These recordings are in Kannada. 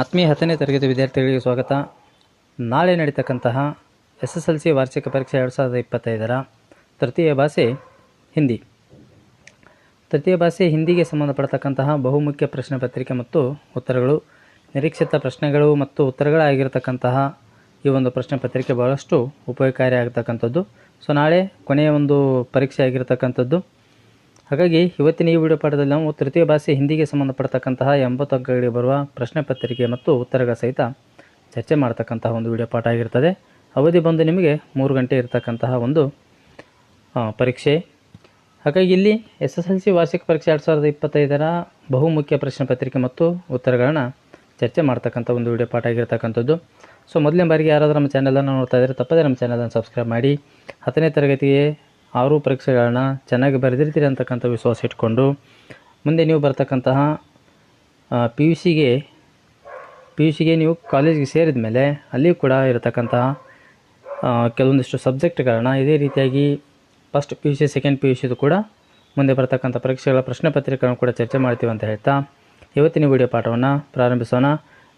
ಆತ್ಮೀಯ ಹತ್ತನೇ ತರಗತಿ ವಿದ್ಯಾರ್ಥಿಗಳಿಗೆ ಸ್ವಾಗತ ನಾಳೆ ನಡೀತಕ್ಕಂತಹ ಎಸ್ ಎಸ್ ಎಲ್ ಸಿ ವಾರ್ಷಿಕ ಪರೀಕ್ಷೆ ಎರಡು ಸಾವಿರದ ಇಪ್ಪತ್ತೈದರ ತೃತೀಯ ಭಾಷೆ ಹಿಂದಿ ತೃತೀಯ ಭಾಷೆ ಹಿಂದಿಗೆ ಸಂಬಂಧಪಡ್ತಕ್ಕಂತಹ ಬಹುಮುಖ್ಯ ಪ್ರಶ್ನೆ ಪತ್ರಿಕೆ ಮತ್ತು ಉತ್ತರಗಳು ನಿರೀಕ್ಷಿತ ಪ್ರಶ್ನೆಗಳು ಮತ್ತು ಉತ್ತರಗಳಾಗಿರತಕ್ಕಂತಹ ಈ ಒಂದು ಪ್ರಶ್ನೆ ಪತ್ರಿಕೆ ಬಹಳಷ್ಟು ಆಗತಕ್ಕಂಥದ್ದು ಸೊ ನಾಳೆ ಕೊನೆಯ ಒಂದು ಪರೀಕ್ಷೆ ಆಗಿರತಕ್ಕಂಥದ್ದು ಹಾಗಾಗಿ ಇವತ್ತಿನ ಈ ವಿಡಿಯೋ ಪಾಠದಲ್ಲಿ ನಾವು ತೃತೀಯ ಭಾಷೆ ಹಿಂದಿಗೆ ಸಂಬಂಧಪಡ್ತಕ್ಕಂತಹ ಎಂಬತ್ತು ಅಂಕಗಳಿಗೆ ಬರುವ ಪ್ರಶ್ನೆ ಪತ್ರಿಕೆ ಮತ್ತು ಉತ್ತರಗಳ ಸಹಿತ ಚರ್ಚೆ ಮಾಡ್ತಕ್ಕಂತಹ ಒಂದು ವಿಡಿಯೋ ಪಾಠ ಆಗಿರ್ತದೆ ಅವಧಿ ಬಂದು ನಿಮಗೆ ಮೂರು ಗಂಟೆ ಇರತಕ್ಕಂತಹ ಒಂದು ಪರೀಕ್ಷೆ ಹಾಗಾಗಿ ಇಲ್ಲಿ ಎಸ್ ಎಸ್ ಎಲ್ ಸಿ ವಾರ್ಷಿಕ ಪರೀಕ್ಷೆ ಎರಡು ಸಾವಿರದ ಇಪ್ಪತ್ತೈದರ ಬಹುಮುಖ್ಯ ಪ್ರಶ್ನೆ ಪತ್ರಿಕೆ ಮತ್ತು ಉತ್ತರಗಳನ್ನು ಚರ್ಚೆ ಮಾಡ್ತಕ್ಕಂಥ ಒಂದು ವಿಡಿಯೋ ಪಾಠ ಆಗಿರ್ತಕ್ಕಂಥದ್ದು ಸೊ ಮೊದಲನೇ ಬಾರಿಗೆ ಯಾರಾದರೂ ನಮ್ಮ ಚಾನಲನ್ನು ನೋಡ್ತಾ ಇದ್ದರೆ ತಪ್ಪದೇ ನಮ್ಮ ಚಾನಲನ್ನು ಸಬ್ಸ್ಕ್ರೈಬ್ ಮಾಡಿ ಹತ್ತನೇ ತರಗತಿಗೆ ಆರು ಪರೀಕ್ಷೆಗಳನ್ನ ಚೆನ್ನಾಗಿ ಬರೆದಿರ್ತೀರಿ ಅಂತಕ್ಕಂಥ ವಿಶ್ವಾಸ ಇಟ್ಕೊಂಡು ಮುಂದೆ ನೀವು ಬರ್ತಕ್ಕಂತಹ ಪಿ ಯು ಸಿಗೆ ಪಿ ಯು ಸಿಗೆ ನೀವು ಕಾಲೇಜಿಗೆ ಸೇರಿದ ಮೇಲೆ ಅಲ್ಲಿಯೂ ಕೂಡ ಇರತಕ್ಕಂತಹ ಕೆಲವೊಂದಿಷ್ಟು ಸಬ್ಜೆಕ್ಟ್ಗಳನ್ನ ಇದೇ ರೀತಿಯಾಗಿ first P U C second P U ಸಿದು ಕೂಡ ಮುಂದೆ ಬರತಕ್ಕಂಥ ಪರೀಕ್ಷೆಗಳ ಪ್ರಶ್ನೆ ಪತ್ರಿಕೆಗಳನ್ನು ಕೂಡ ಚರ್ಚೆ ಮಾಡ್ತೀವಿ ಅಂತ ಹೇಳ್ತಾ ಇವತ್ತಿನ ವಿಡಿಯೋ ಪಾಠವನ್ನು ಪ್ರಾರಂಭಿಸೋಣ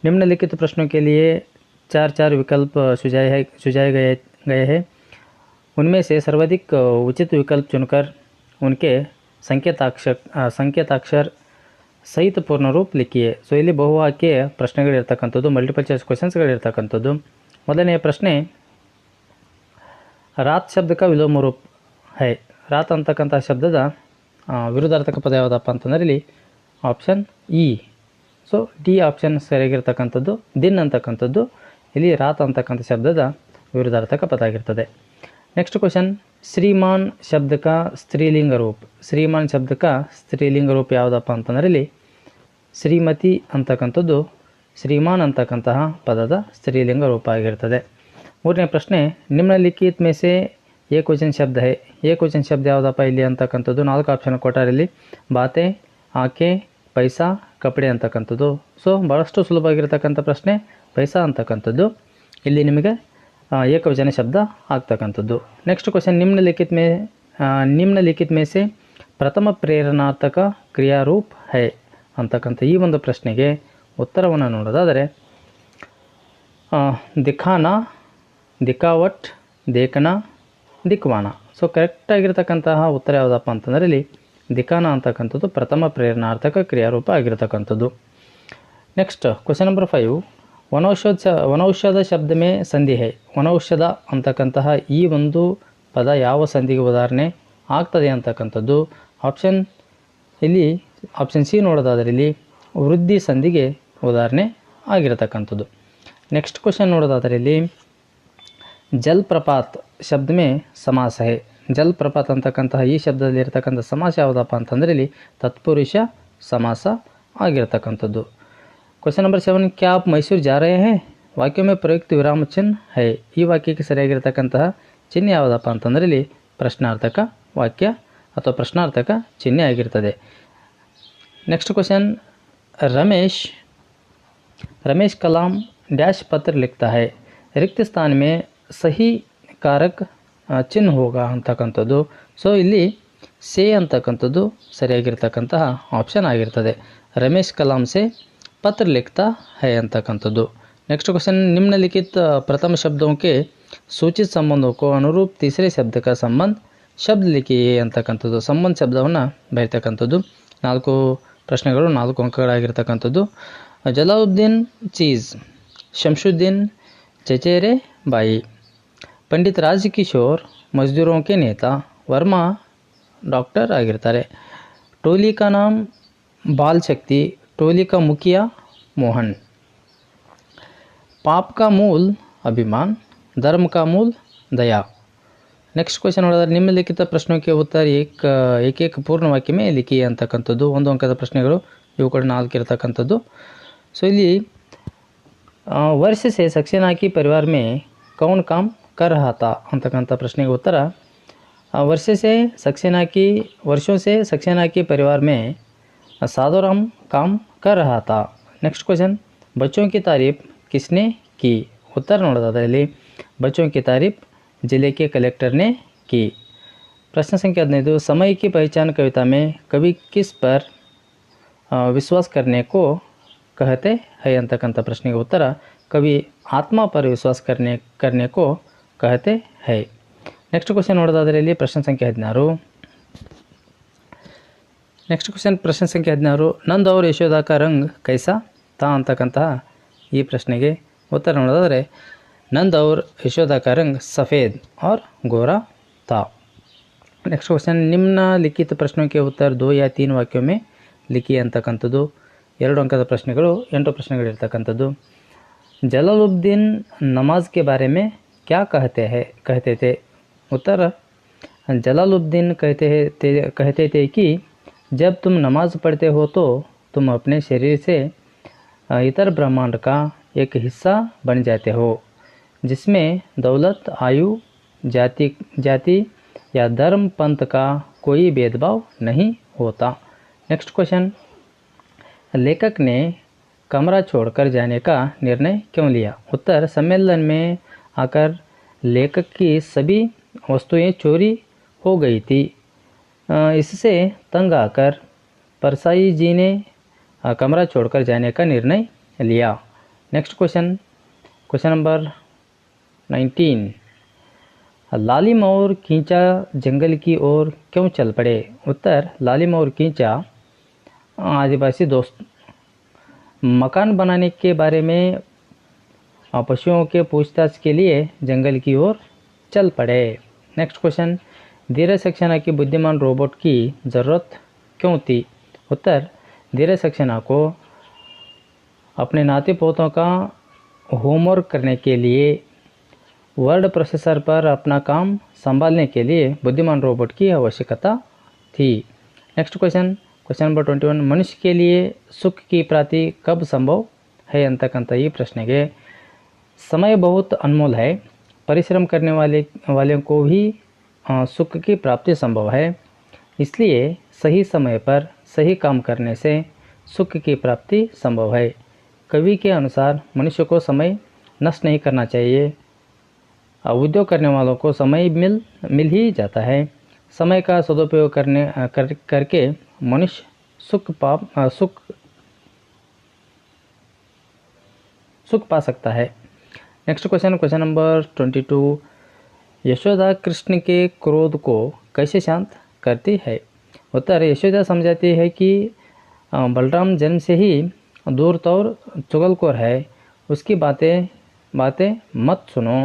ನಿಮ್ಮನ್ನ ಲಿಖಿತ ಕೇಳಿಯೇ ಚಾರ್ ಚಾರ್ ವಿಕಲ್ಪ ಸುಜಾಯ ಹೈ ಸುಜಾಯ ಗಯ ಗಯ ಹೇ उनमें से सर्वाधिक उचित विकल्प चुनकर उनके संकेताक्षर संकेताक्षर ಸಹಿತ ಪೂರ್ಣ ರೂಪ ಲಿಖಿಯೇ ಸೊ ಇಲ್ಲಿ ಬಹುವಾಕ್ಯ ಪ್ರಶ್ನೆಗಳಿರ್ತಕ್ಕಂಥದ್ದು ಮಲ್ಟಿಪಲ್ ಚಾಯ್ಸ್ ಕ್ವಶನ್ಸ್ಗಳಿರ್ತಕ್ಕಂಥದ್ದು ಮೊದಲನೆಯ ಪ್ರಶ್ನೆ ರಾತ್ ಶಬ್ದಕ್ಕೆ ವಿಲೋಮ ರೂಪ ಹೈ ರಾತ್ ಅಂತಕ್ಕಂಥ ಶಬ್ದದ ವಿರುದ್ಧಾರ್ಥಕ ಪದ ಯಾವುದಪ್ಪ ಅಂತಂದರೆ ಇಲ್ಲಿ option E e. So D option ಸರಿಯಾಗಿರ್ತಕ್ಕಂಥದ್ದು ದಿನ್ ಅಂತಕ್ಕಂಥದ್ದು ಇಲ್ಲಿ ರಾತ್ ಅಂತಕ್ಕಂಥ ಶಬ್ದದ ವಿರುದ್ಧಾರ್ಥಕ ಪದ ಆಗಿರ್ತದೆ ನೆಕ್ಸ್ಟ್ ಕ್ವಶನ್ ಶ್ರೀಮಾನ್ ಶಬ್ದಕ ಸ್ತ್ರೀಲಿಂಗ ರೂಪ ಶ್ರೀಮಾನ್ ಶಬ್ದಕ ಸ್ತ್ರೀಲಿಂಗ ರೂಪ ಯಾವುದಪ್ಪ ಅಂತಂದರೆ ಇಲ್ಲಿ ಶ್ರೀಮತಿ ಅಂತಕ್ಕಂಥದ್ದು ಶ್ರೀಮಾನ್ ಅಂತಕ್ಕಂತಹ ಪದದ ಸ್ತ್ರೀಲಿಂಗ ರೂಪ ಆಗಿರ್ತದೆ ಮೂರನೇ ಪ್ರಶ್ನೆ ನಿಮ್ಮ ಲಿಖಿತ್ ಮೇಸೆ ಏ ಕ್ವಶನ್ ಶಬ್ದ ಹೇ ಎ ಕ್ವಶನ್ ಶಬ್ದ ಯಾವುದಪ್ಪ ಇಲ್ಲಿ ಅಂತಕ್ಕಂಥದ್ದು ನಾಲ್ಕು ಆಪ್ಷನ್ ಕೊಟ್ಟಾರೆ ಇಲ್ಲಿ ಬಾತೆ ಆಕೆ ಪೈಸಾ ಕಪಡೆ ಅಂತಕ್ಕಂಥದ್ದು ಸೊ ಭಾಳಷ್ಟು ಸುಲಭವಾಗಿರ್ತಕ್ಕಂಥ ಪ್ರಶ್ನೆ ಪೈಸಾ ಅಂತಕ್ಕಂಥದ್ದು ಇಲ್ಲಿ ನಿಮಗೆ ಏಕವಚನ ಶಬ್ದ ಆಗ್ತಕ್ಕಂಥದ್ದು ನೆಕ್ಸ್ಟ್ ಕ್ವಶನ್ ಲಿಖಿತ ಮೇ ನಿಮ್ಮ ಲಿಖಿತ ಮೇಸೆ ಪ್ರಥಮ ಪ್ರೇರಣಾರ್ಥಕ ಕ್ರಿಯಾರೂಪ್ ಹೈ ಅಂತಕ್ಕಂಥ ಈ ಒಂದು ಪ್ರಶ್ನೆಗೆ ಉತ್ತರವನ್ನು ನೋಡೋದಾದರೆ ದಿಖಾನ ದಿಖಾವಟ್ ದೇಖನ ದಿಕ್ವಾಣ ಸೊ ಕರೆಕ್ಟಾಗಿರ್ತಕ್ಕಂತಹ ಉತ್ತರ ಯಾವುದಪ್ಪ ಅಂತಂದರೆ ಇಲ್ಲಿ ದಿಖಾನ ಅಂತಕ್ಕಂಥದ್ದು ಪ್ರಥಮ ಪ್ರೇರಣಾರ್ಥಕ ಕ್ರಿಯಾರೂಪ ಆಗಿರತಕ್ಕಂಥದ್ದು ನೆಕ್ಸ್ಟ್ ಕ್ವಶನ್ ನಂಬರ್ ಫೈವ್ ವನೌಷಧ ವನೌಷಧ ಶಬ್ದಮೇ ಸಂಧಿಹೆ ವನೌಷಧ ಅಂತಕ್ಕಂತಹ ಈ ಒಂದು ಪದ ಯಾವ ಸಂಧಿಗೆ ಉದಾಹರಣೆ ಆಗ್ತದೆ ಅಂತಕ್ಕಂಥದ್ದು ಆಪ್ಷನ್ ಇಲ್ಲಿ ಆಪ್ಷನ್ ಸಿ ನೋಡೋದಾದ್ರಲ್ಲಿ ವೃದ್ಧಿ ಸಂಧಿಗೆ ಉದಾಹರಣೆ ಆಗಿರತಕ್ಕಂಥದ್ದು ನೆಕ್ಸ್ಟ್ ಕ್ವಶನ್ ನೋಡೋದಾದ್ರಲ್ಲಿ ಇಲ್ಲಿ ಜಲ್ಪ್ರಪಾತ್ ಶಬ್ದಮೇ ಸಮಾಸ ಹೇ ಜಲ್ಪ್ರಪಾತ್ ಅಂತಕ್ಕಂತಹ ಈ ಶಬ್ದದಲ್ಲಿ ಸಮಾಸ ಯಾವುದಪ್ಪ ಅಂತಂದರೆ ಇಲ್ಲಿ ತತ್ಪುರುಷ ಸಮಾಸ ಆಗಿರತಕ್ಕಂಥದ್ದು ಕ್ವೆಶ್ಚನ್ ನಂಬರ್ ಸೆವೆನ್ ಕ್ಯಾ ಆಪ್ ಮೈಸೂರು ಜಾರೇ ಹೇ ವಾಕ್ಯ ಪ್ರಯುಕ್ತ ವಿರಾಮ ಚಿಹ್ನ ಹೈ ಈ ವಾಕ್ಯಕ್ಕೆ ಸರಿಯಾಗಿರ್ತಕ್ಕಂತಹ ಚಿಹ್ನೆ ಯಾವುದಪ್ಪ ಅಂತಂದರೆ ಇಲ್ಲಿ ಪ್ರಶ್ನಾರ್ಥಕ ವಾಕ್ಯ ಅಥವಾ ಪ್ರಶ್ನಾರ್ಥಕ ಚಿಹ್ನೆ ಆಗಿರ್ತದೆ next question Ramesh Ramesh Kalam dash ಪತ್ರ लिखता है रिक्त स्थान ಸಹಿ ಕಾರಕ್ कारक ಹೋಗ ಅಂತಕ್ಕಂಥದ್ದು ಸೊ ಇಲ್ಲಿ ಸೇ ಅಂತಕ್ಕಂಥದ್ದು ಸರಿಯಾಗಿರ್ತಕ್ಕಂತಹ ಆಪ್ಷನ್ ಆಗಿರ್ತದೆ ರಮೇಶ್ ಕಲಾಂ ಸೇ ಪತ್ರ ಲಿಖ್ತಾ ಹೈ ಅಂತಕ್ಕಂಥದ್ದು ನೆಕ್ಸ್ಟ್ ಕ್ವಶನ್ ಲಿಖಿತ ಪ್ರಥಮ शब्दों ಸೂಚಿತ ಸಂಬಂಧಕ್ಕೂ ಅನುರೂಪ ತೀಸರೆ ಶಬ್ದಕ್ಕೆ ಸಂಬಂಧ ಶಬ್ದ ಎ ಅಂತಕ್ಕಂಥದ್ದು ಸಂಬಂಧ ಶಬ್ದವನ್ನು ಬರೀತಕ್ಕಂಥದ್ದು ನಾಲ್ಕು ಪ್ರಶ್ನೆಗಳು ನಾಲ್ಕು ಅಂಕಗಳಾಗಿರ್ತಕ್ಕಂಥದ್ದು ಜಲಾವುದ್ದೀನ್ ಚೀಸ್ ಶಂಶುದ್ದೀನ್ ಚಚೇರೆ ಬಾಯಿ ಪಂಡಿತ್ ರಾಜ್ ಕಿಶೋರ್ ಮಜ್ದೂರೋಂಕೆ ನೇತ ವರ್ಮಾ ಡಾಕ್ಟರ್ ಆಗಿರ್ತಾರೆ ಟೋಲಿಕಾನಾಮ್ ಬಾಲ್ ಶಕ್ತಿ टोली का मुखिया मोहन ಕಾ ಮೂಲ ಅಭಿಮಾನ್ ಧರ್ಮ ಕಾ ಮೂಲ ದಯಾ ನೆಕ್ಸ್ಟ್ ಕ್ವೆಶನ್ ನೋಡಿದ್ರೆ ನಿಮ್ಮ ಲಿಖಿತ ಪ್ರಶ್ನೆಗೆ ಉತ್ತರ ಏಕ ಏಕೈಕ ಪೂರ್ಣವಾಕ್ಯಮೇ ಲಿಖಿ ಅಂತಕ್ಕಂಥದ್ದು ಒಂದು ಅಂಕದ ಪ್ರಶ್ನೆಗಳು ಇವು ಕೂಡ ನಾಲ್ಕು ಇರತಕ್ಕಂಥದ್ದು ಸೊ ಇಲ್ಲಿ ವರ್ಷಸೆ ಸಕ್ಸೇನಾ ಪರಿವಾರ ಮೇ ಕೌನ್ ಕಾಮ್ ಕರ್ ಹಾತಾ ಅಂತಕ್ಕಂಥ ಪ್ರಶ್ನೆಗೆ ಉತ್ತರ ವರ್ಷಸೆ ಸಕ್ಸೇನಾ ಕಿ ವರ್ಷೋಸೆ ಸಕ್ಸೇನಾ ಪರಿವಾರ ಮೇ सादो काम कर रहा था नेक्स्ट क्वेश्चन बच्चों की तारीफ किसने की उत्तर नोड़ा था बच्चों की तारीफ जिले के कलेक्टर ने की प्रश्न संख्या नहीं तो समय की पहचान कविता में कवि किस पर विश्वास करने को कहते हैं अंत प्रश्न का उत्तर कवि आत्मा पर विश्वास करने करने को कहते हैं नेक्स्ट नोड़ा ಕ್ವಶನ್ दिल्ली प्रश्न संख्या हद्नारू ನೆಕ್ಸ್ಟ್ ಕ್ವೆಶ್ಚನ್ ಪ್ರಶ್ನೆ ಸಂಖ್ಯೆ 16 ನಂದವ್ ರ ಯಶೋದಾ ಕಾರಂಗ್ ಕೈಸಾ ತ ಅಂತಕಂತ ಈ ಪ್ರಶ್ನೆಗೆ ಉತ್ತರ ನಡದರೆ ನಂದವ್ ರ ಯಶೋದಾ ಕಾರಂಗ್ सफेद ಆರ್ ಗೋರ ತ ನೆಕ್ಸ್ಟ್ ಕ್ವೆಶ್ಚನ್ ನಿಮ್ಮ ಲಿಖಿತ ಪ್ರಶ್ನೆಗಳಿಗೆ ಉತ್ತರ ದೋಯಾ 3 ವಾಕ್ಯೋಮೆ ಲಿಖಿ ಅಂತಕಂತದು 2 ಅಂಕದ ಪ್ರಶ್ನೆಗಳು 8 ಪ್ರಶ್ನೆಗಳು ಇರತಕ್ಕಂತದು ಜಲಲ್উদ্দিন ನಮಾಜ್ کے بارے میں کیا કહેತೆ ہے કહેತೆತೆ ಉತ್ತರ ಜಲಲ್উদ্দিন કહેತೆತೆ કહેತೆತೆ ಕಿ जब तुम नमाज पढ़ते हो तो तुम अपने शरीर से इतर ब्रह्मांड का एक हिस्सा बन जाते हो जिसमें दौलत आयु जाति जाति या धर्म पंथ का कोई भेदभाव नहीं होता नेक्स्ट क्वेश्चन लेखक ने कमरा छोड़कर जाने का निर्णय क्यों लिया उत्तर सम्मेलन में आकर लेखक की सभी वस्तुएं चोरी हो गई थी इससे तंग आकर परसाई जी ने कमरा छोड़कर जाने का निर्णय लिया next question question number nineteen लाली मोर कींचा जंगल की ओर क्यों चल पड़े उत्तर लाली मोर कींचा आदिवासी दोस्त मकान बनाने के बारे में पशुओं के पूछताछ के लिए जंगल की ओर चल पड़े नेक्स्ट क्वेश्चन धीरे सक्सेना की बुद्धिमान रोबोट की ज़रूरत क्यों थी उत्तर धीरे सक्सेना को अपने नाते पोतों का होमवर्क करने के लिए वर्ड प्रोसेसर पर अपना काम संभालने के लिए बुद्धिमान रोबोट की आवश्यकता थी next question question number question number twenty one ಮನುಷ್ಯಲಿಯೇ ಸುಖ ಕಿ ಪ್ರಾತಿ ಕಬ್ ಸಂಭವ್ ಹೈ ये प्रश्न के समय बहुत अनमोल है परिश्रम करने वाले वालों को भी सुख की प्राप्ति संभव है इसलिए सही समय पर सही काम करने से सुख की प्राप्ति संभव है कवि के अनुसार मनुष्य को समय नष्ट नहीं करना चाहिए उद्योग करने वालों को समय मिल मिल ही जाता है समय का सदुपयोग करने कर करके मनुष्य सुख पाप सुख सुख पा सकता है next question question number twenty two Yashoda Krishna के क्रोध को कैसे शांत करती है उत्तर यशोदा समझाती है कि बलराम जन्म से ही दूर तौर कोर है उसकी बातें बातें मत सुनो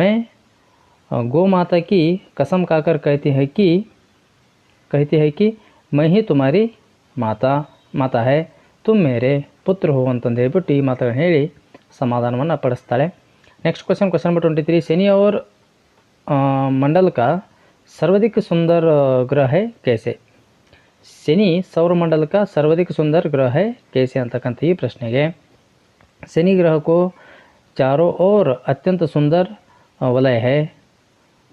मैं गौ माता की कसम खाकर कहती है कि कहती है कि मैं ही तुम्हारी माता माता है तुम मेरे पुत्र हो अंत माता ಈ समाधान ಹೇಳಿ ಸಮಾಧಾನವನ್ನು ಪಡಿಸ್ತಾಳೆ question question question number twenty three Shani मंडल का सर्वाधिक सुंदर ग्रह है कैसे शनि सर्वाधिक सुंदर ग्रह है कैसे अंत ಕೇಸಿ प्रश्न है शनि ग्रह को चारों ओर अत्यंत सुंदर वलय है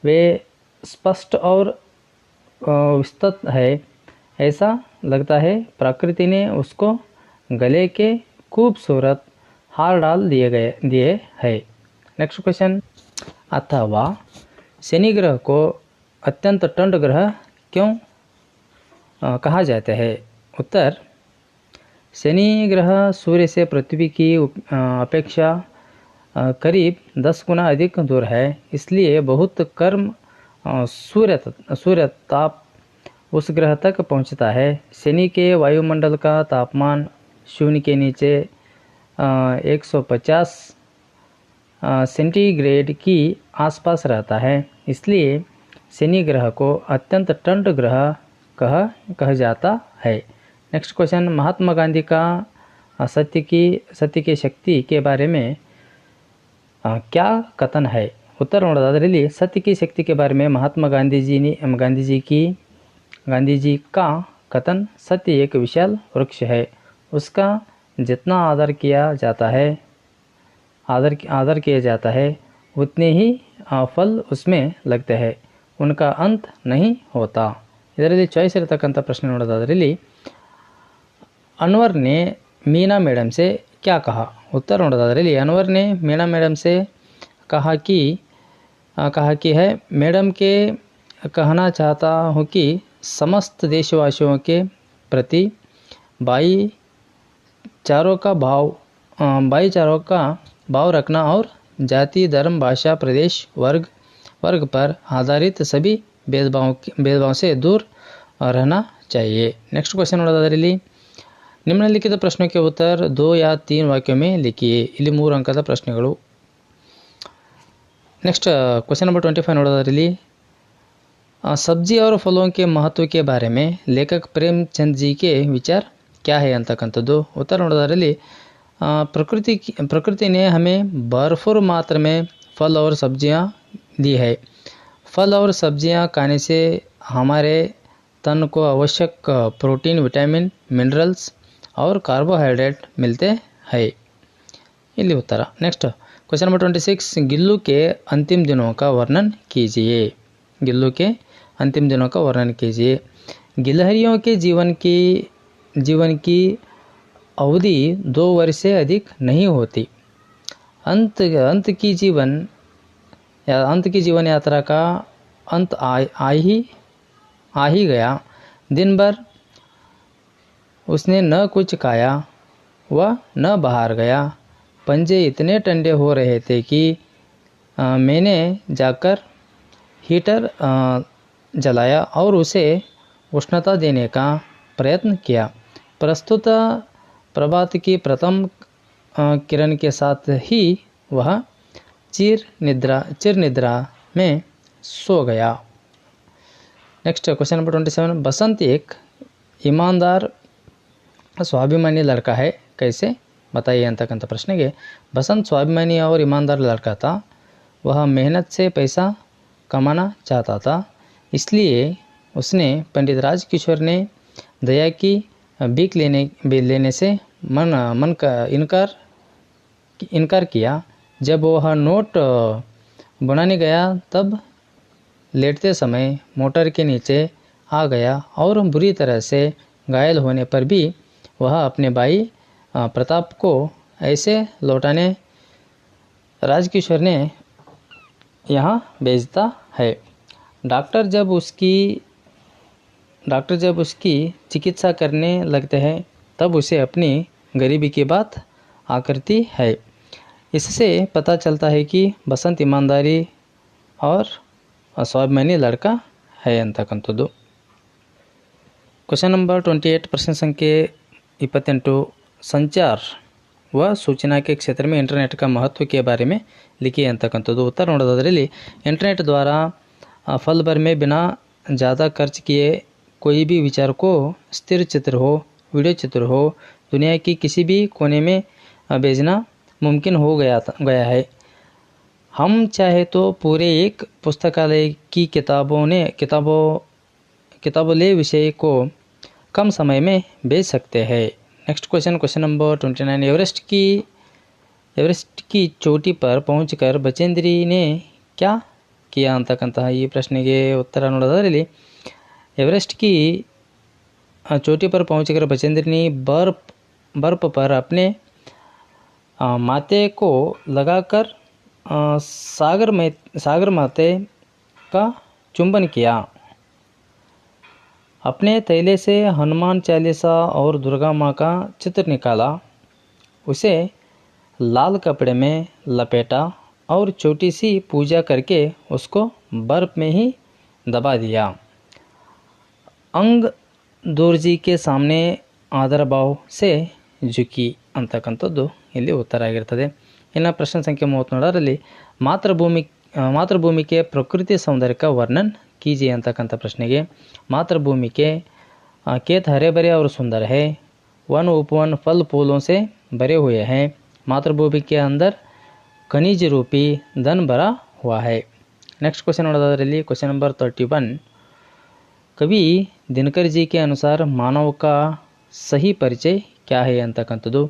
वे स्पष्ट और विस्तृत है ऐसा लगता है प्रकृति ने उसको गले के खूबसूरत हार डाल दिए गए दिए है नेक्स्ट क्वेश्चन अथवा शनि ग्रह को अत्यंत टंड ग्रह क्यों आ, कहा जाता है उत्तर शनि ग्रह सूर्य से पृथ्वी की अपेक्षा करीब दस गुना अधिक दूर है इसलिए बहुत कर्म सूर्य सूर्य ताप उस ग्रह तक पहुंचता है शनि के वायुमंडल का तापमान शून्य के नीचे 150 सेंटीग्रेड की आसपास रहता है इसलिए शनि ग्रह को अत्यंत टंड ग्रह कह कह जाता है नेक्स्ट क्वेश्चन महात्मा गांधी का सत्य की सत्य की शक्ति के बारे में आ, क्या कथन है उत्तर ನೋಡೋದಾದ್ರಲ್ಲಿ सत्य की शक्ति के बारे में महात्मा गांधी जी ने गांधी जी की गांधी जी का कथन सत्य एक विशाल वृक्ष है उसका जितना आदर किया जाता है आदर आदर किया जाता है उतने ही फल उसमें लगते हैं उनका अंत नहीं होता इधर चॉयसक प्रश्न नोड़ी अनवर ने मीना मैडम से क्या कहा उत्तर नोड़ी अनवर ने मीना मैडम से कहा कि कहा कि है मैडम के कहना चाहता हूँ कि समस्त देशवासियों के प्रति भाई चारों का भाव भाईचारों का भाव रखना और जाति धर्म भाषा प्रदेश वर्ग वर्ग पर आधारित सभी भेदभाव भेदभाव से दूर रहना चाहिए नेक्स्ट क्वेश्चन ನೋಡೋದಾದ್ರೆ ಇಲ್ಲಿ ನಿಮ್ಮಲಿಖಿತ ಪ್ರಶ್ನೆಗೆ ಉತ್ತರ ದೋ ಯಾ ತೀನ್ ವಾಕ್ಯ ಮೇ ಲಿಖಿಯೆ ಇಲ್ಲಿ ಮೂರು ಅಂಕದ ಪ್ರಶ್ನೆಗಳು next question number twenty five ನೋಡೋದಾದ್ರೆ ಇಲ್ಲಿ सब्जी और फलों के महत्व के बारे में लेखक प्रेमचंद जी के विचार क्या है ಅಂತಕ್ಕಂಥದ್ದು ಉತ್ತರ ನೋಡೋದರಲ್ಲಿ प्रकृति की प्रकृति ने हमें भरपूर मात्रा में फल और सब्जियाँ दी है फल और सब्जियाँ खाने से हमारे तन को आवश्यक प्रोटीन विटामिन मिनरल्स और कार्बोहाइड्रेट मिलते हैं ಇಲ್ಲಿ उत्तर next question number twenty six Gillu के अंतिम दिनों का वर्णन कीजिए गिल्लू के अंतिम दिनों का वर्णन कीजिए गिलहरियों के जीवन की जीवन की अवधि दो वर्ष से अधिक नहीं होती अंत अंत की जीवन या अंत की जीवन यात्रा का अंत आ आ ही आ ही गया दिन भर उसने न कुछ खाया वह न बाहर गया पंजे इतने टंडे हो रहे थे कि आ, मैंने जाकर हीटर आ, जलाया और उसे उष्णता देने का प्रयत्न किया प्रस्तुत प्रभात की प्रथम किरण के साथ ही वह चिर निद्रा चिर निद्रा में सो गया next question number twenty seven Basant एक ईमानदार स्वाभिमानी है कैसे बताइए ಕೈಸೆ ಬತಾಯಿ प्रश्न के बसंत स्वाभिमानी और ईमानदार लड़का था वह मेहनत से पैसा कमाना चाहता था इसलिए उसने पंडित राज किशोर ने दया की बीक लेने भी लेने से मन मन का इनकार इनकार किया जब वह नोट बनाने गया तब लेटते समय मोटर के नीचे आ गया और बुरी तरह से घायल होने पर भी वह अपने भाई प्रताप को ऐसे लौटाने राजकिशोर ने यहाँ भेजता है डॉक्टर जब उसकी डॉक्टर जब उसकी चिकित्सा करने लगते हैं तब उसे अपनी गरीबी की बात आकृति है इससे पता चलता है कि बसंत ईमानदारी और स्वाभिमानी लड़का है दो क्वेश्चन नंबर ट्वेंटी एट प्रश्न संख्य ಇಪ್ಪತ್ತೆंಟು संचार व सूचना के क्षेत्र में इंटरनेट का महत्व के बारे में लिखिए ಅಂತಕ್ಕಂಥದ್ದು उत्तर ನೋಡೋದಾದ್ರಲ್ಲಿ इंटरनेट द्वारा फल भर में बिना ज़्यादा खर्च किए कोई भी विचार को स्थिर चित्र हो वीडियो चित्र हो दुनिया की किसी भी कोने में भेजना मुमकिन हो गया था गया है हम चाहे तो पूरे एक पुस्तकालय की किताबों ने किताबों किताबले विषय को कम समय में भेज सकते हैं next question question number twenty nine Everest की एवरेस्ट की चोटी पर कर बचेंद्री ने क्या किया ಅಂತ ये प्रश्न के उत्तर ನೋಡೋದರಲ್ಲಿ एवरेस्ट की चोटी पर पहुंचकर बचेंद्र ने बर्फ बर्फ पर अपने माते को लगाकर सागर में सागर माते का चुंबन किया अपने तैले से हनुमान चालीसा और दुर्गा माँ का चित्र निकाला उसे लाल कपड़े में लपेटा और छोटी सी पूजा करके उसको बर्फ में ही दबा दिया अंग दूरजी के सामने आदर भाव से झुकी अंतकंतो दू ಇಲ್ಲಿ ಉತ್ತರ ಆಗಿರುತ್ತದೆ ಇನ್ನ ಪ್ರಶ್ನೆ ಸಂಖ್ಯೆ 39 ರಲ್ಲಿ ಮಾತೃಭೂಮಿ ಮಾತೃಭೂಮಿಕೆ ಪ್ರಕೃತಿ ಸೌಂದರ್ಯಕ ವರ್ಣನ್ कीजिए ಅಂತಕಂತ ಪ್ರಶ್ನೆಗೆ ಮಾತೃಭೂಮಿಕೆ ಕೆ ಹರೆಬರಿಯ ಔರು ಸುಂದರ ಹೇ ವನ ಉಪವನ ಫಲ پھೂಲೋ ಸೆ भरे हुए हैं ಮಾತೃಭೂಮಿ کے اندر ಖನಿಜ ರೂಪಿ ಧನ್ भरा हुआ है ನೆಕ್ಸ್ಟ್ ಕ್ವೆಶ್ಚನ್ ನೋಡೋದರಲ್ಲಿ ಕ್ವೆಶ್ಚನ್ ನಂಬರ್ 31 ಕವಿ दिनकर जी के अनुसार मानव का सही परिचय क्या है अंतकंत दो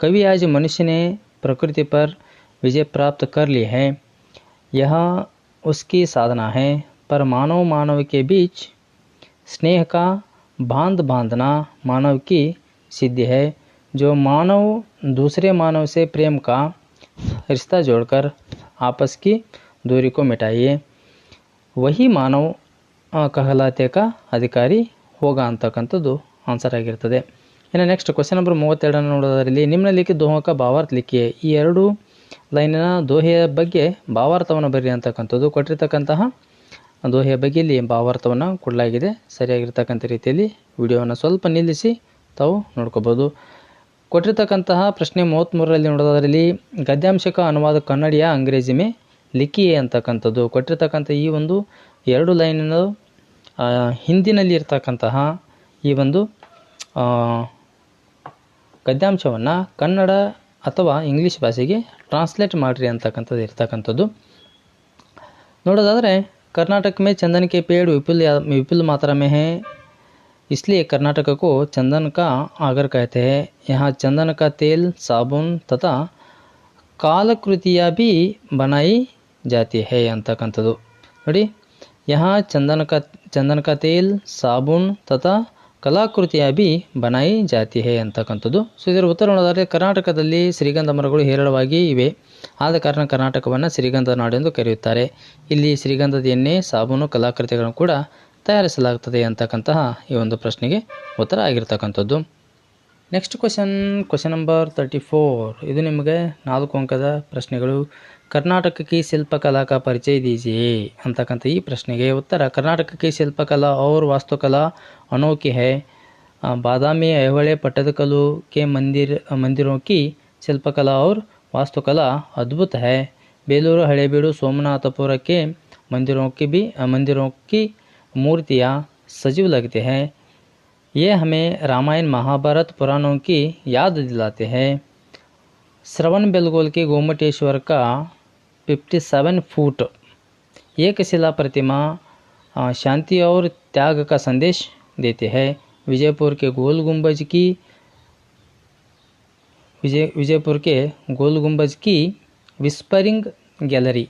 कवि आज मनुष्य ने प्रकृति पर विजय प्राप्त कर ली है यह उसकी साधना है पर मानव मानव के बीच स्नेह का बांध बांधना मानव की सिद्धि है जो मानव दूसरे मानव से प्रेम का रिश्ता जोड़कर आपस की दूरी को मिटाइए वही मानव ಕಹಲಾತೇಕ ಅಧಿಕಾರಿ ಹೋಗ ಅಂತಕ್ಕಂಥದ್ದು ಆನ್ಸರ್ ಆಗಿರ್ತದೆ ಇನ್ನು ನೆಕ್ಸ್ಟ್ ಕ್ವಶನ್ ನಂಬರ್ ಮೂವತ್ತೆರಡನ್ನು ನೋಡೋದರಲ್ಲಿ ನಿಮ್ನ ಲಿಖಿ ದೋಹಕ ಭಾವಾರ್ಥ ಲಿಖಿಯೇ ಈ ಎರಡು ಲೈನಿನ ದೋಹೆಯ ಬಗ್ಗೆ ಭಾವಾರ್ಥವನ್ನು ಬರೀ ಅಂತಕ್ಕಂಥದ್ದು ಕೊಟ್ಟಿರ್ತಕ್ಕಂತಹ ದೋಹೆಯ ಬಗ್ಗೆ ಇಲ್ಲಿ ಭಾವಾರ್ಥವನ್ನು ಕೊಡಲಾಗಿದೆ ಸರಿಯಾಗಿರ್ತಕ್ಕಂಥ ರೀತಿಯಲ್ಲಿ ವಿಡಿಯೋವನ್ನು ಸ್ವಲ್ಪ ನಿಲ್ಲಿಸಿ ತಾವು ನೋಡ್ಕೋಬೋದು ಕೊಟ್ಟಿರ್ತಕ್ಕಂತಹ ಪ್ರಶ್ನೆ ಮೂವತ್ತ್ಮೂರರಲ್ಲಿ ನೋಡೋದರಲ್ಲಿ ಗದ್ಯಾಂಶಕ ಅನುವಾದ ಕನ್ನಡಿಯ ಅಂಗ್ರೇಜಿ ಮೇ ಲಿಖಿಯೇ ಅಂತಕ್ಕಂಥದ್ದು ಕೊಟ್ಟಿರ್ತಕ್ಕಂಥ ಈ ಒಂದು ಎರಡು ಲೈನಿನ ಹಿಂದಿನಲ್ಲಿ ಇರ್ತಕ್ಕಂತಹ ಈ ಒಂದು ಗದ್ಯಾಂಶವನ್ನು ಕನ್ನಡ ಅಥವಾ ಇಂಗ್ಲೀಷ್ ಭಾಷೆಗೆ ಟ್ರಾನ್ಸ್ಲೇಟ್ ಮಾಡಿರಿ ಅಂತಕ್ಕಂಥದ್ದು ಇರ್ತಕ್ಕಂಥದ್ದು ನೋಡೋದಾದರೆ ಕರ್ನಾಟಕ ಮೇ ಚಂದನ್ ಪೇಡ್ ವಿಪುಲ್ ವಿಪುಲ್ ಮಾತ್ರ ಮೇ ಹೇ इसलिए कर्नाटक को चंदन का आगर कहते हैं ತೇಲ್ चंदन का ಕಾಲಕೃತಿಯ ಬಿ ಬನಾಯಿ ಜಾತಿ ಹೇ ಅಂತಕ್ಕಂಥದ್ದು ನೋಡಿ यहाँ चंदन का ಸಾಬೂನು का ತಥಾ ಕಲಾಕೃತಿಯ ಬಿ ಬನಾಯಿ ಜಾತಿ ಹೇ ಅಂತಕ್ಕಂಥದ್ದು ಸೊ ಇದರ ಉತ್ತರ ನೋಡೋದಾದರೆ ಕರ್ನಾಟಕದಲ್ಲಿ ಶ್ರೀಗಂಧ ಮರಗಳು ಹೇರಳವಾಗಿ ಇವೆ ಆದ ಕಾರಣ ಕರ್ನಾಟಕವನ್ನು ಶ್ರೀಗಂಧ ನಾಡು ಎಂದು ಕರೆಯುತ್ತಾರೆ ಇಲ್ಲಿ ಶ್ರೀಗಂಧದ ಎಣ್ಣೆ ಸಾಬೂನು ಕಲಾಕೃತಿಗಳನ್ನು ಕೂಡ ತಯಾರಿಸಲಾಗುತ್ತದೆ ಅಂತಕ್ಕಂತಹ ಈ ಒಂದು ಪ್ರಶ್ನೆಗೆ ಉತ್ತರ ಆಗಿರ್ತಕ್ಕಂಥದ್ದು next question question number thirty four ಇದು ನಿಮಗೆ ನಾಲ್ಕು ಅಂಕದ ಪ್ರಶ್ನೆಗಳು कर्नाटक ಕರ್ನಾಟಕಕ್ಕೆ ಶಿಲ್ಪಕಲಾ ಕಾ ಪರಿಚಯ ದೀಜಿಯೇ प्रश्न ಈ उत्तर कर्नाटक की शिल्पकला और वास्तुकला अनोखी है बादामी ಐಹೊಳೆ ಪಟ್ಟದಕಲ್ಲು के मंदिर मंदिरों की शिल्पकला और वास्तुकला अद्भुत है बेलूर हड़ेबीड़ू सोमनाथपुर के मंदिरों की भी मंदिरों की मूर्तियाँ सजीव लगते हैं ये हमें रामायण महाभारत पुराणों की याद दिलाते हैं श्रवण बेलगोल के गोमटेश्वर का सेवन फूट एक शिला प्रतिमा शांति और त्याग का संदेश देते हैं विजयपुर के गोल गुंबज की विजय विजयपुर के गोल गुंबज की विस्परिंग गैलरी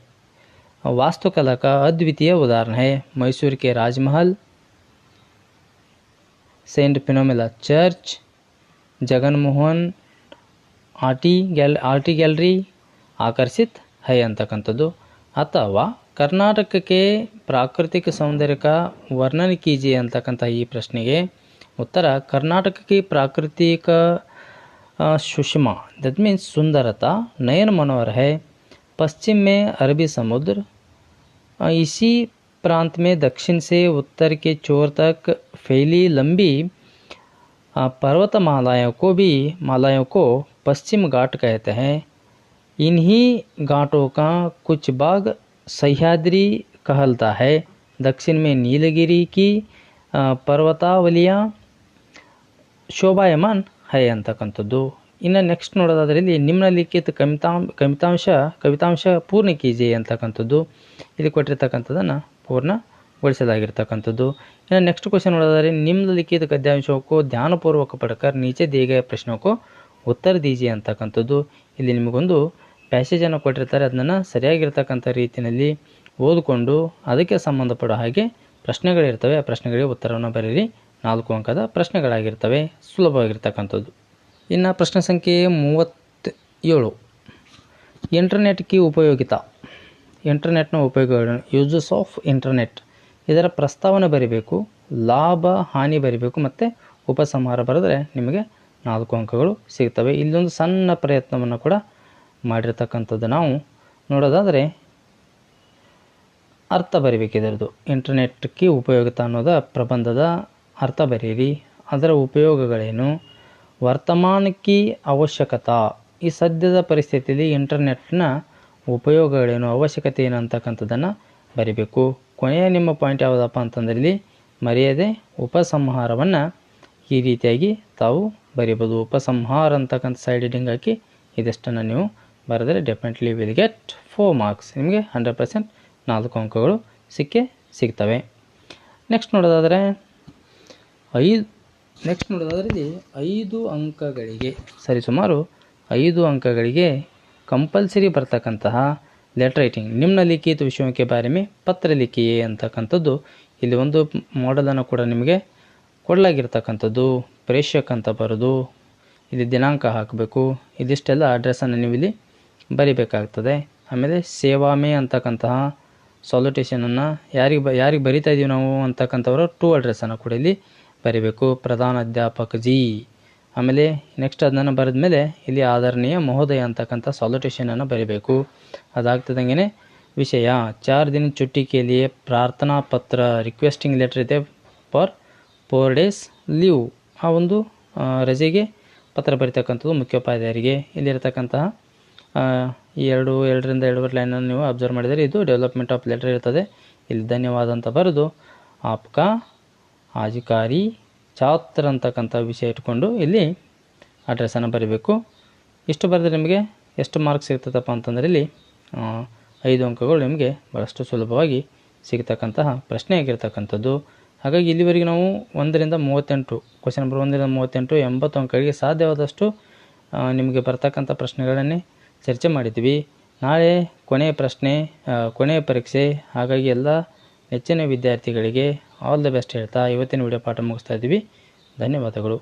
वास्तुकला का अद्वितीय उदाहरण है मैसूर के राजमहल Saint फिनोमेला church Jaganmohan art gallery art gallery आकर्षित है ಅಂತಕಂತದ್ದು ಅಥವಾ ಕರ್ನಾಟಕಕ್ಕೆ ಪ್ರಕೃತಿಕ ಸೌಂದರ್ಯಕ ವರ್ಣನ कीजिए ಅಂತಕಂತ ಈ ಪ್ರಶ್ನೆಗೆ ಉತ್ತರ ಕರ್ನಾಟಕಕ್ಕೆ ಪ್ರಕೃತಿಕ सुषमा ದಟ್ ಮೀನ್ಸ್ ಸುಂದರತಾ ನಯನ ಮನೋರಹ ಪಶ್ಚಿಮ میں અરબી ಸಮುದ್ರ ಆ ಇಸಿ प्रांत में दक्षिण से उत्तर के छोर तक फैली लंबी पर्वतमालाओं को भी मालाओं को पश्चिम घाट कहते हैं इन्हीं ಘಾಟೋಕಾ का कुछ ಸಹ್ಯಾದ್ರಿ सह्याद्री कहलता है दक्षिण में नीलगिरी की ಪರ್ವತಾವಲಿಯ ಶೋಭಾಯಮಾನ್ ಹೈ ಅಂತಕ್ಕಂಥದ್ದು ಇನ್ನು ನೆಕ್ಸ್ಟ್ ನೋಡೋದಾದ್ರಲ್ಲಿ ನಿಮ್ನಲಿಖಿತ ಕವಿತಾಂ ಕವಿತಾಂಶ ಕವಿತಾಂಶ ಪೂರ್ಣ ಕೀಜೆ ಅಂತಕ್ಕಂಥದ್ದು ಇಲ್ಲಿ ಕೊಟ್ಟಿರ್ತಕ್ಕಂಥದ್ದನ್ನು ಪೂರ್ಣಗೊಳಿಸೋದಾಗಿರ್ತಕ್ಕಂಥದ್ದು ಇನ್ನು ನೆಕ್ಸ್ಟ್ ಕ್ವಶನ್ ನೋಡೋದಾದ್ರೆ ನಿಮ್ನಲಿಖಿತ ಗದ್ಯಾಂಶಕ್ಕೂ ಧ್ಯಾನಪೂರ್ವಕ ಪಡಕರ್ ನೀಚೆ ದೇಗ ಪ್ರಶ್ನಕ್ಕೂ ಉತ್ತರ ದೀಜಿ ಅಂತಕ್ಕಂಥದ್ದು ಇಲ್ಲಿ ನಿಮಗೊಂದು ಪ್ಯಾಸೇಜನ್ನು ಕೊಟ್ಟಿರ್ತಾರೆ ಅದನ್ನು ಸರಿಯಾಗಿರ್ತಕ್ಕಂಥ ರೀತಿಯಲ್ಲಿ ಓದಿಕೊಂಡು ಅದಕ್ಕೆ ಸಂಬಂಧಪಡೋ ಹಾಗೆ ಪ್ರಶ್ನೆಗಳಿರ್ತವೆ ಆ ಪ್ರಶ್ನೆಗಳಿಗೆ ಉತ್ತರವನ್ನು ಬರೀರಿ ನಾಲ್ಕು ಅಂಕದ ಪ್ರಶ್ನೆಗಳಾಗಿರ್ತವೆ ಸುಲಭವಾಗಿರ್ತಕ್ಕಂಥದ್ದು ಇನ್ನು ಪ್ರಶ್ನೆ ಸಂಖ್ಯೆ ಮೂವತ್ತೇಳು ಇಂಟರ್ನೆಟ್ ಕಿ ಉಪಯೋಗಿತ ಇಂಟರ್ನೆಟ್ನ ಉಪಯೋಗ ಯೂಸಸ್ ಆಫ್ ಇಂಟರ್ನೆಟ್ ಇದರ ಪ್ರಸ್ತಾವನೆ ಬರೀಬೇಕು ಲಾಭ ಹಾನಿ ಬರಿಬೇಕು ಮತ್ತು ಉಪಸಂಹಾರ ಬರೆದರೆ ನಿಮಗೆ ನಾಲ್ಕು ಅಂಕಗಳು ಸಿಗ್ತವೆ ಇಲ್ಲೊಂದು ಸಣ್ಣ ಪ್ರಯತ್ನವನ್ನು ಕೂಡ ಮಾಡಿರ್ತಕ್ಕಂಥದ್ದು ನಾವು ನೋಡೋದಾದರೆ ಅರ್ಥ ಬರಿಬೇಕಿದರದು ಇಂಟರ್ನೆಟ್ ಕಿ ಉಪಯೋಗತ ಅನ್ನೋದ ಪ್ರಬಂಧದ ಅರ್ಥ ಬರೀರಿ ಅದರ ಉಪಯೋಗಗಳೇನು ವರ್ತಮಾನಕ್ಕೆ ಅವಶ್ಯಕತೆ ಈ ಸದ್ಯದ ಪರಿಸ್ಥಿತಿಯಲ್ಲಿ ಇಂಟರ್ನೆಟ್ನ ಉಪಯೋಗಗಳೇನು ಅವಶ್ಯಕತೆ ಏನು ಅಂತಕ್ಕಂಥದ್ದನ್ನು ಬರಿಬೇಕು ಕೊನೆಯ ನಿಮ್ಮ ಪಾಯಿಂಟ್ ಯಾವುದಪ್ಪ ಅಂತಂದ್ರಲ್ಲಿ ಇಲ್ಲಿ ಮರೆಯದೆ ಉಪಸಂಹಾರವನ್ನು ಈ ರೀತಿಯಾಗಿ ತಾವು ಬರಿಬೋದು ಉಪಸಂಹಾರ ಅಂತಕ್ಕಂಥ ಸೈಡ್ ಹಿಡಿಂಗ್ ಹಾಕಿ ಇದಷ್ಟನ್ನು ನೀವು ಬರೆದರೆ definitely will get four marks ನಿಮಗೆ ಹಂಡ್ರೆಡ್ ಪರ್ಸೆಂಟ್ ನಾಲ್ಕು ಅಂಕಗಳು ಸಿಕ್ಕೇ ಸಿಗ್ತವೆ ನೆಕ್ಸ್ಟ್ ನೋಡೋದಾದರೆ ಐದು ನೆಕ್ಸ್ಟ್ ನೋಡೋದಾದರೆ ಇಲ್ಲಿ ಐದು ಅಂಕಗಳಿಗೆ ಸುಮಾರು ಐದು ಅಂಕಗಳಿಗೆ ಕಂಪಲ್ಸರಿ ಬರ್ತಕ್ಕಂತಹ ಲೆಟರ್ ರೈಟಿಂಗ್ ನಿಮ್ಮ ಲಿಖಿತ ವಿಷಯಕ್ಕೆ ಬಾರಿಮೆ ಪತ್ರ ಲಿಖಿಯೇ ಅಂತಕ್ಕಂಥದ್ದು ಇಲ್ಲಿ ಒಂದು ಮಾಡಲನ್ನು ಕೂಡ ನಿಮಗೆ ಕೊಡಲಾಗಿರ್ತಕ್ಕಂಥದ್ದು ಪ್ರೇಷಕ್ ಅಂತ ಬರೆದು ಇಲ್ಲಿ ದಿನಾಂಕ ಹಾಕಬೇಕು ಇದಿಷ್ಟೆಲ್ಲ ಅಡ್ರೆಸ್ಸನ್ನು ನೀವು ಇಲ್ಲಿ ಬರಿಬೇಕಾಗ್ತದೆ ಆಮೇಲೆ ಸೇವಾಮೆ ಅಂತಕ್ಕಂತಹ ಸಾಲ್ಯುಟೇಷನನ್ನು ಯಾರಿಗೆ ಬ ಯಾರಿಗೆ ಬರಿತಾ ಇದ್ದೀವಿ ನಾವು ಅಂತಕ್ಕಂಥವರು ಟೂ ಅಡ್ರೆಸ್ಸನ್ನು ಕೂಡ ಇಲ್ಲಿ ಬರಿಬೇಕು ಪ್ರಧಾನ ಅಧ್ಯಾಪಕ ಜಿ ಆಮೇಲೆ ನೆಕ್ಸ್ಟ್ ಅದನ್ನು ಬರೆದ ಮೇಲೆ ಇಲ್ಲಿ ಆಧರಣೀಯ ಮಹೋದಯ ಅಂತಕ್ಕಂಥ ಸಾಲ್ಯುಟೇಷನನ್ನು ಬರಿಬೇಕು ಅದಾಗ್ತದಂಗೆ ವಿಷಯ ಚಾರ್ ದಿನ ಚುಟ್ಟಿಕೆಯಲ್ಲಿ ಪ್ರಾರ್ಥನಾ ಪತ್ರ ರಿಕ್ವೆಸ್ಟಿಂಗ್ ಲೆಟರ್ ಇದೆ ಫಾರ್ ಫೋರ್ ಡೇಸ್ ಲೀವ್ ಆ ಒಂದು ರಜೆಗೆ ಪತ್ರ ಬರಿತಕ್ಕಂಥದ್ದು ಮುಖ್ಯೋಪಾಧ್ಯಾಯರಿಗೆ ಇಲ್ಲಿರತಕ್ಕಂತಹ ಈ ಎರಡು ಎರಡರಿಂದ ಎರಡೂವರೆ ಲೈನನ್ನು ನೀವು ಅಬ್ಸರ್ವ್ ಮಾಡಿದರೆ ಇದು ಡೆವಲಪ್ಮೆಂಟ್ ಆಫ್ ಲೆಟರ್ ಇರ್ತದೆ ಇಲ್ಲಿ ಧನ್ಯವಾದ ಅಂತ ಬರೆದು ಆಪ್ಕ ಅಧಿಕಾರಿ ಛಾತ್ರ ಅಂತಕ್ಕಂಥ ವಿಷಯ ಇಟ್ಕೊಂಡು ಇಲ್ಲಿ ಅಡ್ರೆಸ್ಸನ್ನು ಬರೀಬೇಕು ಇಷ್ಟು ಬರೆದ್ರೆ ನಿಮಗೆ ಎಷ್ಟು ಮಾರ್ಕ್ಸ್ ಸಿಗ್ತದಪ್ಪ ಅಂತಂದರೆ ಇಲ್ಲಿ ಐದು ಅಂಕಗಳು ನಿಮಗೆ ಭಾಳಷ್ಟು ಸುಲಭವಾಗಿ ಸಿಗ್ತಕ್ಕಂತಹ ಪ್ರಶ್ನೆ ಆಗಿರ್ತಕ್ಕಂಥದ್ದು ಹಾಗಾಗಿ ಇಲ್ಲಿವರೆಗೆ ನಾವು ಒಂದರಿಂದ ಮೂವತ್ತೆಂಟು ಕ್ವಶನ್ ನಂಬರ್ ಒಂದರಿಂದ ಮೂವತ್ತೆಂಟು ಎಂಬತ್ತು ಅಂಕಗಳಿಗೆ ಸಾಧ್ಯವಾದಷ್ಟು ನಿಮಗೆ ಬರ್ತಕ್ಕಂಥ ಪ್ರಶ್ನೆಗಳನ್ನೇ ಚರ್ಚೆ ಮಾಡಿದ್ವಿ ನಾಳೆ ಕೊನೆಯ ಪ್ರಶ್ನೆ ಕೊನೆಯ ಪರೀಕ್ಷೆ ಹಾಗಾಗಿ ಎಲ್ಲ ನೆಚ್ಚಿನ ವಿದ್ಯಾರ್ಥಿಗಳಿಗೆ ಆಲ್ ದ ಬೆಸ್ಟ್ ಹೇಳ್ತಾ ಇವತ್ತಿನ ವಿಡಿಯೋ ಪಾಠ ಮುಗಿಸ್ತಾ ಇದ್ದೀವಿ ಧನ್ಯವಾದಗಳು